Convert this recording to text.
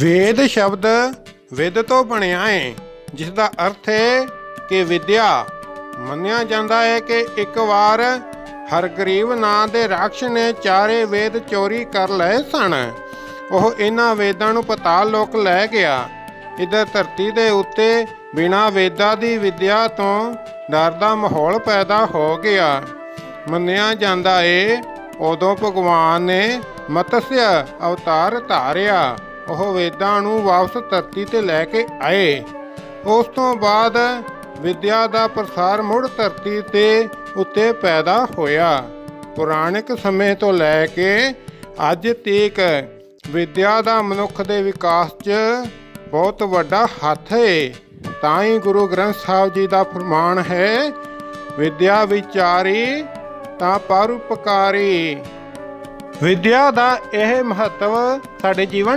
ਵੇਦ ਸ਼ਬਦ ਵਿਦ ਤੋਂ ਬਣਿਆ ਹੈ ਜਿਸ ਦਾ ਅਰਥ ਹੈ ਕਿ ਵਿਦਿਆ। ਮੰਨਿਆ ਜਾਂਦਾ ਹੈ ਕਿ ਇੱਕ ਵਾਰ ਹਰਗਰੀਬ ਨਾਂ ਦੇ ਰਾਖਸ਼ ਨੇ ਚਾਰੇ ਵੇਦ ਚੋਰੀ ਕਰ ਲਏ ਸਨ। ਉਹ ਇਹਨਾਂ ਵੇਦਾਂ ਨੂੰ ਪਤਾਲ ਲੋਕ ਲੈ ਗਿਆ। ਇਧਰ ਧਰਤੀ ਦੇ ਉੱਤੇ ਬਿਨਾਂ ਵੇਦਾਂ ਦੀ ਵਿਦਿਆ ਤੋਂ ਡਰ ਦਾ ਮਾਹੌਲ ਪੈਦਾ ਹੋ ਗਿਆ। ਮੰਨਿਆ ਜਾਂਦਾ ਏ, ਉਦੋਂ ਭਗਵਾਨ ਨੇ ਮਤਸਯ ਅਵਤਾਰ ਧਾਰਿਆ। ਉਹ ਵੇਦਾਂ ਨੂੰ ਵਾਪਸ ਧਰਤੀ ਤੇ ਲੈ ਕੇ ਆਏ। ਉਸ ਤੋਂ ਬਾਅਦ ਵਿਦਿਆ ਦਾ ਪ੍ਰਸਾਰ ਮੁੜ ਧਰਤੀ ਤੇ ਉੱਤੇ ਪੈਦਾ ਹੋਇਆ। ਪੁਰਾਣਿਕ ਸਮੇਂ ਤੋਂ ਲੈ ਕੇ ਅੱਜ ਤੱਕ ਵਿਦਿਆ ਦਾ ਮਨੁੱਖ ਦੇ ਵਿਕਾਸ 'ਚ ਬਹੁਤ ਵੱਡਾ ਹੱਥ ਹੈ ਤਾਂ ਹੀ ਗੁਰੂ ਗ੍ਰੰਥ ਸਾਹਿਬ ਜੀ ਦਾ ਫਰਮਾਨ ਹੈ, ਵਿਦਿਆ ਵਿਚਾਰੀ ਤਾਂ ਪਰਉਪਕਾਰੀ। ਵਿਦਿਆ ਦਾ ਇਹ ਮਹੱਤਵ ਸਾਡੇ ਜੀਵਨ 'ਚ